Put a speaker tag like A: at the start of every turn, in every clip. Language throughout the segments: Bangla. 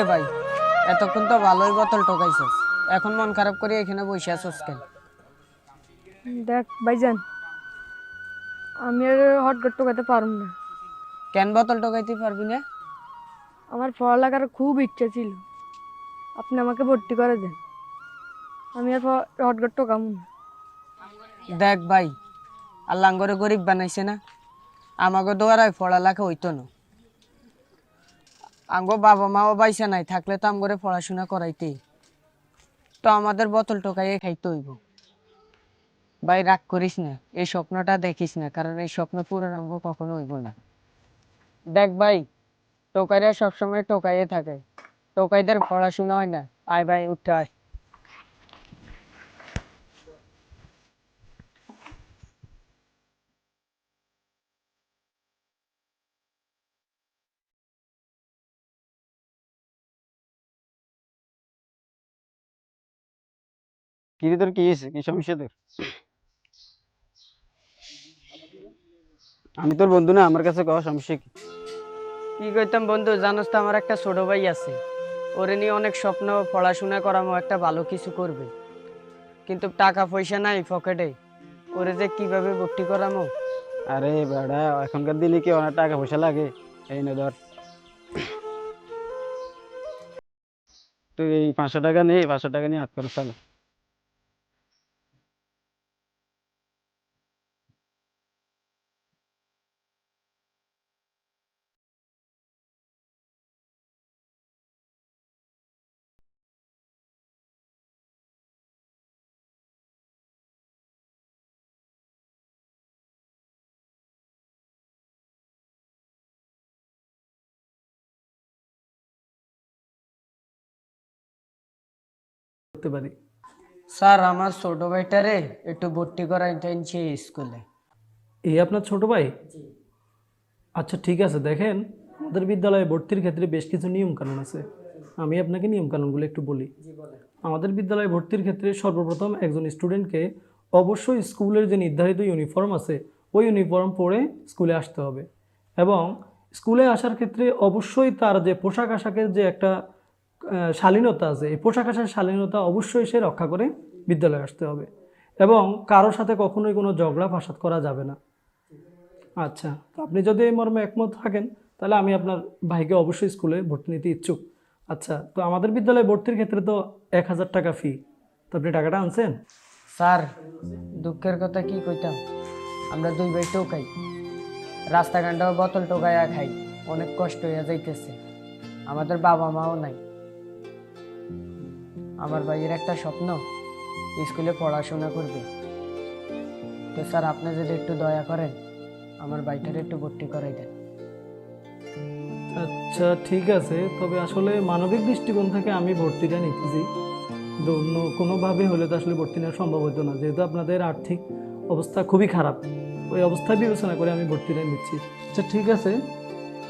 A: রে ভাই এতক্ষণ তো ভালোই বোতল টোকাইছস এখন মন খারাপ করে এখানে বসে আছস কেন?
B: দেখ ভাইজান আমি আর হটগট টোকাতে পারব না।
A: কেন বোতল টোকাইতে পারবি না?
B: আমার পড়ালেখার খুব ইচ্ছা ছিল। আপনি আমাকে ভর্তি করে দেন। আমি আর হটগট টোকাম না।
A: দেখ ভাই আল্লাহ করে গরিব বানাইছে না। আমাকে দোয়ারায় পড়ালেখা হইতো না। আঙ্গো বাবা মাও বাইসা নাই, থাকলে তো আমগরে পড়াশোনা করাইতে। তো আমাদের বোতল টোকাইয়ে খাইতে হইব। ভাই, রাগ করিস না, এই স্বপ্নটা দেখিস না, কারণ এই স্বপ্ন পূরণ আমগো কখনো হইব না। দেখ ভাই, টোকাইরা সবসময় টোকাইয়ে থাকে। টোকাইদের পড়াশোনা হয় না। আয় ভাই, উঠে আয়।
C: কি রে তোর কি হয়েছে? কি সমস্যা তোর? আমি তোর বন্ধু না আমার কাছে কওয়া সমস্যা কি?
A: কি কইতাম বন্ধু জানোস তো আমার একটা ছোট ভাই আছে। ওরে নিয়ে অনেক স্বপ্ন পড়াশোনা করামো একটা ভালো কিছু করবে। কিন্তু টাকা পয়সা নাই পকেটে। ওরে যে কীভাবে ভর্তি করামো?
C: আরে বেড়া এখনকার দিনে কি অনেক টাকা পয়সা লাগে? এই না ধর। তুই এই পাঁচশো টাকা নেই পাঁচশো টাকা নিয়ে হাত খরচ চালা।
D: করতে পারি?
A: স্যার আমার ছোট ভাইটারে একটু ভর্তি করাই টাইনছি স্কুলে।
D: এই আপনার ছোট ভাই? আচ্ছা ঠিক আছে দেখেন আমাদের বিদ্যালয়ে ভর্তির ক্ষেত্রে বেশ কিছু নিয়ম কানুন আছে। আমি আপনাকে নিয়ম কানুনগুলো একটু বলি। আমাদের বিদ্যালয়ে ভর্তির ক্ষেত্রে সর্বপ্রথম একজন স্টুডেন্টকে অবশ্যই স্কুলের যে নির্ধারিত ইউনিফর্ম আছে ওই ইউনিফর্ম পরে স্কুলে আসতে হবে। এবং স্কুলে আসার ক্ষেত্রে অবশ্যই তার যে পোশাক আশাকের যে একটা শালীনতা আছে। এই পোশাক আশার শালীনতা অবশ্যই সে রক্ষা করে বিদ্যালয়ে আসতে হবে। এবং কারোর সাথে কখনোই কোনো ঝগড়া ফাসাদ করা যাবে না। আচ্ছা আপনি যদি এই মর্মে একমত থাকেন, তাহলে আমি আপনার ভাইকে অবশ্যই স্কুলে ভর্তি নিতে ইচ্ছুক। আচ্ছা তো আমাদের বিদ্যালয়ে ভর্তির ক্ষেত্রে তো এক হাজার টাকা ফি তো আপনি টাকাটা আনছেন?
A: স্যার, দুঃখের কথা কি কইতাম? আমরা দুই ভাই টোকাই। রাস্তাঘাটও বোতল টোকাইয়া খাই। অনেক কষ্ট হইয়া যাইতেছে। আমাদের বাবা মাও নাই। আমার ভাইয়ের একটা স্বপ্ন, স্কুলে পড়াশোনা করবে। তো স্যার, আপনি যদি একটু দয়া করেন, আমার ভাইটার একটু ভর্তি করাই দেন।
D: আচ্ছা ঠিক আছে। তবে আসলে মানবিক দৃষ্টিকোণ থেকে আমি ভর্তিটা নিতেছি। অন্য কোনোভাবে হলে তো আসলে ভর্তি নেওয়া সম্ভব হতো না। যেহেতু আপনাদের আর্থিক অবস্থা খুবই খারাপ, ওই অবস্থা বিবেচনা করে আমি ভর্তিটা নিচ্ছি। আচ্ছা ঠিক আছে।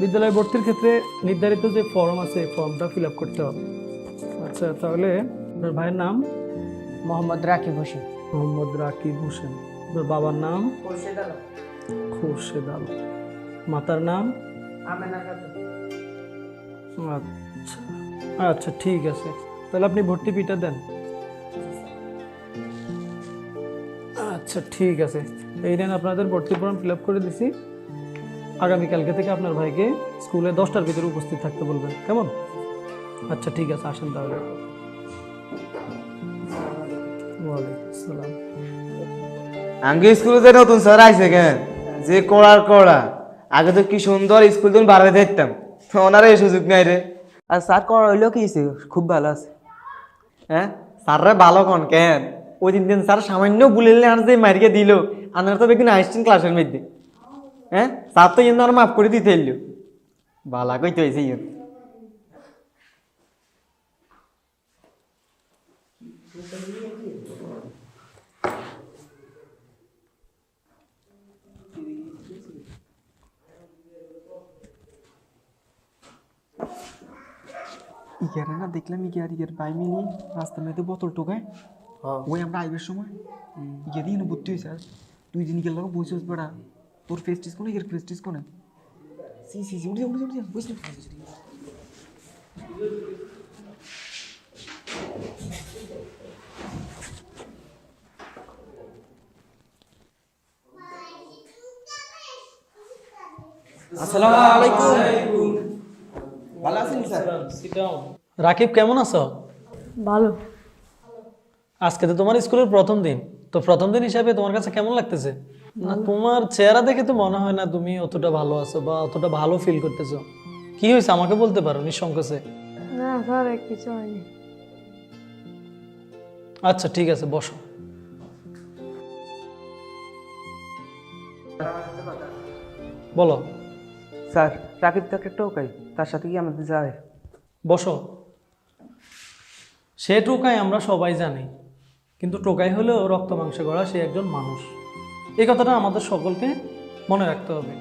D: বিদ্যালয়ে ভর্তির ক্ষেত্রে নির্ধারিত যে ফর্ম আছে ফর্মটা ফিল আপ করতে হবে। আচ্ছা তাহলে আপনার ভাইয়ের নাম?
A: মোহাম্মদ রাকিব হোসেন।
D: মোহাম্মদ রাকিব হোসেন। আপনার বাবার নাম? খুরশেদ আলম। মাতার নাম? আচ্ছা আচ্ছা ঠিক আছে। তাহলে আপনি ভর্তি ফিটা দেন। আচ্ছা ঠিক আছে। এই নেন আপনাদের ভর্তি ফর্ম ফিল আপ করে দিছি। আগামীকালকে থেকে আপনার ভাইকে স্কুলে দশটার ভিতরে উপস্থিত থাকতে বলবেন। কেমন? আচ্ছা ঠিক আছে আসেন তাহলে। ওয়ালাইকুম আসসালাম
E: আঙ্গে স্কুলে যে নতুন স্যার আইছে কেন? যে কড়ার কড়া। আগে তো কি সুন্দর স্কুল তুমি বাড়াতে দেখতাম। ওনারা এই সুযোগ নাই রে। আর স্যার কড়া হইলেও কি হয়েছে খুব ভালো আছে। হ্যাঁ? স্যাররা ভালো কন কেন? ওই দিন দিন স্যার সামান্য বুলিলে আর যে মারিকে দিল আপনারা তো বেগুন আসছেন ক্লাসের মধ্যে। হ্যাঁ? স্যার তো ইন্দু আর মাফ করে দিতে এলো। বালা কইতে হয়েছে ইয়ে
F: ইগারে না দেখলাম ইগার ইগার বাই মিলি রাস্তার মধ্যে বোতল টোকায় ওই আমরা আইবের সময় ইগারি এনে বুদ্ধি হয়েছে আর তুই দিন গেল বসে বেড়া তোর ফেস টিস কোনে ইগার ফেস টিস কোনে সি সি সি উঠে উঠে উঠে বুঝলি আসসালামু আলাইকুম। ভালো আছেন স্যার?
D: রাকিব কেমন আছো?
B: ভালো।
D: আজকে তো তোমার স্কুলের প্রথম দিন। তো প্রথম দিন হিসাবে তোমার কাছে কেমন লাগতেছে? না তোমার চেহারা দেখে তো মনে হয় না তুমি অতটা ভালো আছো বা অতটা ভালো ফিল করতেছো। কি হয়েছে? আমাকে বলতে পারো নিঃসংকোচে
B: না স্যার কিছু হয়নি।
D: আচ্ছা ঠিক আছে বসো। বলো।
E: স্যার, রাকিব তো একটা টোকাই, তার সাথে কি আমাদের যায়।
D: বসো। সে টোকাই আমরা সবাই জানি, কিন্তু টোকাই হলেও রক্ত মাংসে গড়া সে একজন মানুষ। এই কথাটা আমাদের সকলকে মনে রাখতে হবে।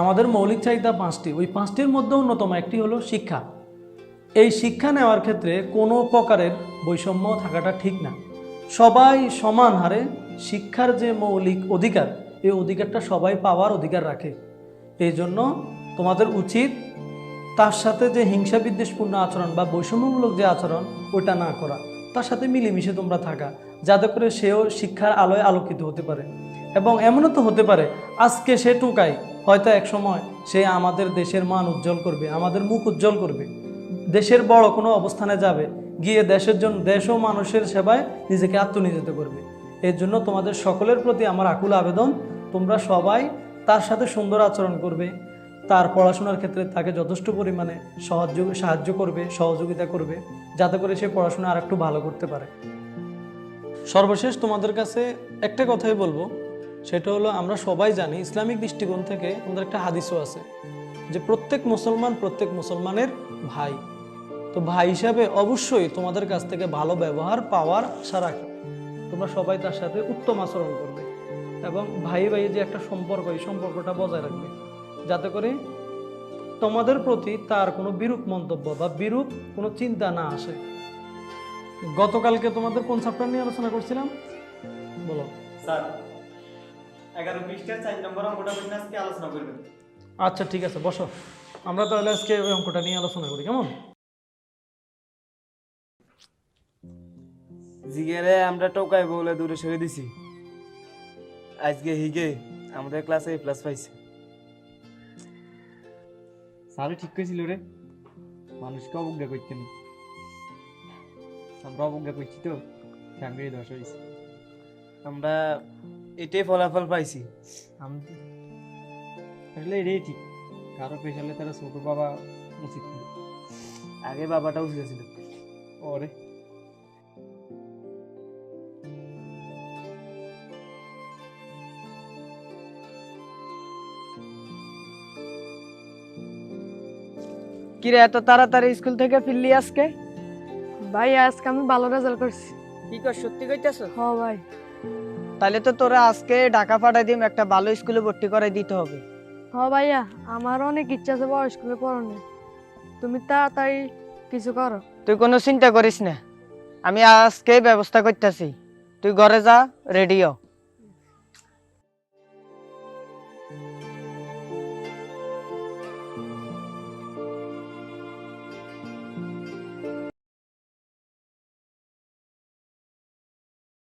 D: আমাদের মৌলিক চাহিদা পাঁচটি, ওই পাঁচটির মধ্যে অন্যতম একটি হলো শিক্ষা। এই শিক্ষা নেওয়ার ক্ষেত্রে কোনো প্রকারের বৈষম্য থাকাটা ঠিক না। সবাই সমান হারে শিক্ষার যে মৌলিক অধিকার, এই অধিকারটা সবাই পাওয়ার অধিকার রাখে। এই জন্য তোমাদের উচিত তার সাথে যে হিংসা বিদ্বেষপূর্ণ আচরণ বা বৈষম্যমূলক যে আচরণ ওটা না করা। তার সাথে মিলেমিশে তোমরা থাকা, যাতে করে সেও শিক্ষার আলোয় আলোকিত হতে পারে। এবং এমনও তো হতে পারে, আজকে সে টুকায় হয়তো এক সময় সে আমাদের দেশের মান উজ্জ্বল করবে, আমাদের মুখ উজ্জ্বল করবে। দেশের বড় কোনো অবস্থানে যাবে, গিয়ে দেশের জন্য দেশ ও মানুষের সেবায় নিজেকে আত্মনিয়োজিত করবে। এর জন্য তোমাদের সকলের প্রতি আমার আকুল আবেদন, তোমরা সবাই তার সাথে সুন্দর আচরণ করবে। তার পড়াশোনার ক্ষেত্রে তাকে যথেষ্ট পরিমাণে সাহায্য সাহায্য করবে, সহযোগিতা করবে, যাতে করে সে পড়াশোনা আর একটু ভালো করতে পারে। সর্বশেষ তোমাদের কাছে একটা কথাই বলব, সেটা হলো আমরা সবাই জানি, ইসলামিক দৃষ্টিকোণ থেকে আমাদের একটা হাদিসও আছে যে প্রত্যেক মুসলমান প্রত্যেক মুসলমানের ভাই। তো ভাই হিসাবে অবশ্যই তোমাদের কাছ থেকে ভালো ব্যবহার পাওয়ার আশা রাখে। তোমরা সবাই তার সাথে উত্তম আচরণ করবে এবং ভাই ভাই যে একটা সম্পর্ক, এই সম্পর্কটা বজায় রাখবে। যাতে করে তোমাদের প্রতি তার কোনো বিরূপ মন্তব্য বা বিরূপ কোনো চিন্তা না আসে। গতকালকে তোমাদের কোন চ্যাপ্টার নিয়ে আলোচনা করছিলাম? বলো।
F: স্যার এগারো পৃষ্ঠার চার নম্বর অঙ্কটা আজকে আলোচনা করবেন।
D: আচ্ছা ঠিক আছে বসো। আমরা তাহলে আজকে ওই অঙ্কটা নিয়ে আলোচনা করি কেমন?
E: জিগেরে আমরা টোকাই বলে দূরে সরে দিছি। আজকে হিগে আমাদের ক্লাসে প্লাস পাইছে।
F: স্যারও ঠিক করেছিল রে। মানুষকে অবজ্ঞা করতেন আমরা অবজ্ঞা করছি তো ফ্যামিলি দশ হয়েছে
E: আমরা এটাই ফলাফল পাইছি।
F: আসলে এটাই ঠিক। কারও পেশালে তারা ছোট বাবা উচিত
E: আগে বাবাটা ছিল।
F: ওরে।
A: কিরে এত তাড়াতাড়ি স্কুল থেকে ফিরলি আজকে?
B: ভাই আজকে আমি ভালো রেজাল্ট করছি।
A: কি কর সত্যি কইতেছ?
B: হ ভাই।
A: তাহলে তো তোরা আজকে ঢাকা পাঠাই দিম একটা ভালো স্কুলে ভর্তি করাই দিতে হবে।
B: হ ভাইয়া আমার অনেক ইচ্ছা আছে বড় স্কুলে পড়ানোর। তুমি তাড়াতাড়ি কিছু করো।
A: তুই কোনো চিন্তা করিস না। আমি আজকে ব্যবস্থা করতেছি। তুই ঘরে যা রেডিও